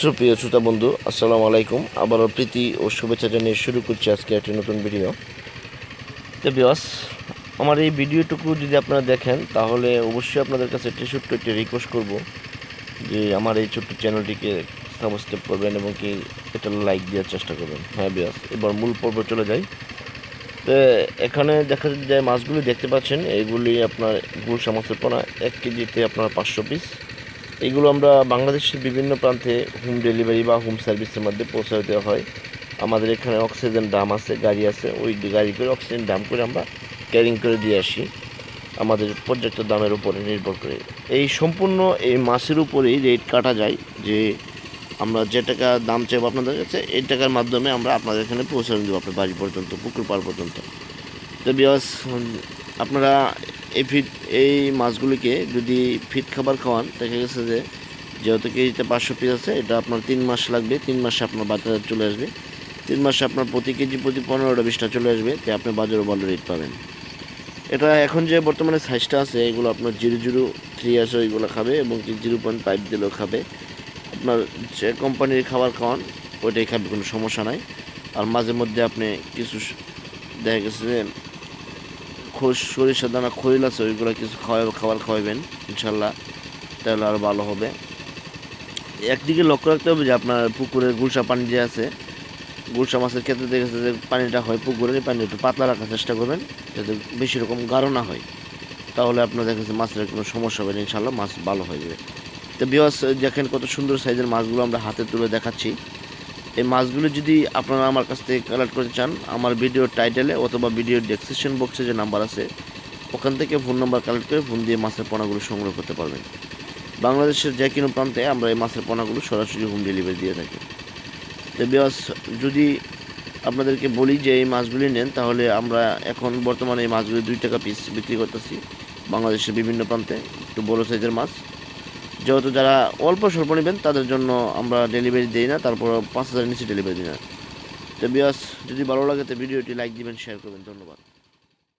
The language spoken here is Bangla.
সুপ্রিয় শ্রোতা বন্ধু, আসসালামু আলাইকুম। আবারও প্রীতি ও শুভেচ্ছা জানিয়ে শুরু করছি আজকে একটি নতুন ভিডিও। তো বিয়াস আমার এই ভিডিওটুকু যদি আপনারা দেখেন, তাহলে অবশ্যই আপনাদের কাছে একটি ছোট্ট একটি রিকোয়েস্ট করব যে আমার এই ছোট্ট চ্যানেলটিকে সাবস্ক্রাইব করবেন এবং কি এটা লাইক দেওয়ার চেষ্টা করবেন। হ্যাঁ বিয়াস এবার মূল পর্ব চলে যাই। তো এখানে দেখা যায় মাছগুলি দেখতে পাচ্ছেন এইগুলি আপনার গুলশা মাছের পোনা, এক কেজিতে আপনার পাঁচশো পিস এগুলো আমরা বাংলাদেশের বিভিন্ন প্রান্তে হোম ডেলিভারি বা হোম সার্ভিসের মধ্যে পৌঁছে দেওয়া হয়। আমাদের এখানে অক্সিজেন ডাম আছে, গাড়ি আছে, ওই গাড়ি করে অক্সিজেন ডাম করে আমরা ক্যারিং করে দিয়ে আসি। আমাদের পর্যাপ্ত দামের উপরে নির্ভর করে। এই সম্পূর্ণ এই মাছের উপরেই রেট কাটা যায় যে আমরা যে টাকা দাম চাইব আপনাদের কাছে, এই টাকার মাধ্যমে আমরা আপনাদের এখানে পৌঁছে দেবো, আপনার বাড়ি পর্যন্ত, পুকুর পাড় পর্যন্ত। তো বিয়াস আপনারা এই ফিট, এই মাছগুলিকে যদি ফিট খাবার খাওয়ান, দেখা গেছে যে যেহেতু কেজিতে পাঁচশো পিস আছে, এটা আপনার তিন মাস লাগবে, তিন মাসে আপনার বাজারে চলে আসবে। তিন মাসে আপনার প্রতি কেজি প্রতি পনেরোটা বিশটা চলে আসবে, তো আপনি বাজারে ভালো রেট পাবেন। এটা এখন যে বর্তমানে সাইজটা আছে, এগুলো আপনার জিরো জিরো থ্রি আছে, ওইগুলো খাবে এবং জিরো পয়েন্ট ফাইভ দিলেও খাবে। আপনার যে কোম্পানির খাবার খাওয়ান, ওইটাই খাবে, কোনো সমস্যা নাই। আর মাঝে মধ্যে আপনি কিছু দেখা গেছে যে খোস, সরিষার দানা খৈল আছে, ওইগুলো কিছু খাওয়া খাবার খাওয়াবেন ইনশাল্লাহ। তাহলে আরও ভালো হবে। একদিকে লক্ষ্য রাখতে হবে যে আপনার পুকুরের গুলশা পানি যে আছে, গুলশা মাছের ক্ষেত্রে দেখেছে যে পানিটা হয় পুকুরের পানি একটু পাতলা রাখার চেষ্টা করবেন, যাতে বেশি রকম গাঢ় না হয়। তাহলে আপনার দেখেছে মাছের কোনো সমস্যা হবে না, ইনশাল্লাহ মাছ ভালো হয়ে যাবে। তো বিয়াস দেখেন কত সুন্দর সাইজের মাছগুলো আমরা হাতে তুলে দেখাচ্ছি। এই মাছগুলো যদি আপনারা আমার কাছ থেকে কালেক্ট করতে চান, আমার ভিডিওর টাইটেলে অথবা ভিডিওর ডেসক্রিপশন বক্সে যে নাম্বার আছে, ওখান থেকে ফোন নাম্বার কালেক্ট করে ফোন দিয়ে মাছের পোনাগুলো সংগ্রহ করতে পারবেন। বাংলাদেশের যে কোনো প্রান্তে আমরা এই মাছের পোনাগুলো সরাসরি হোম ডেলিভারি দিয়ে থাকি। তো বিয়াস যদি আপনাদেরকে বলি যে এই মাছগুলি নেন, তাহলে আমরা এখন বর্তমানে এই মাছগুলি দুই টাকা পিস বিক্রি করতেছি বাংলাদেশের বিভিন্ন প্রান্তে। একটু বড়ো সাইজের মাছ। যেহেতু যারা অল্প স্বল্প নেবেন, তাদের জন্য আমরা ডেলিভারি দিই না তারপর পাঁচ হাজারের নিচে ডেলিভারি দিই না। তো বিয়াস যদি ভালো লাগে, তো ভিডিওটি লাইক দিবেন শেয়ার করবেন। ধন্যবাদ।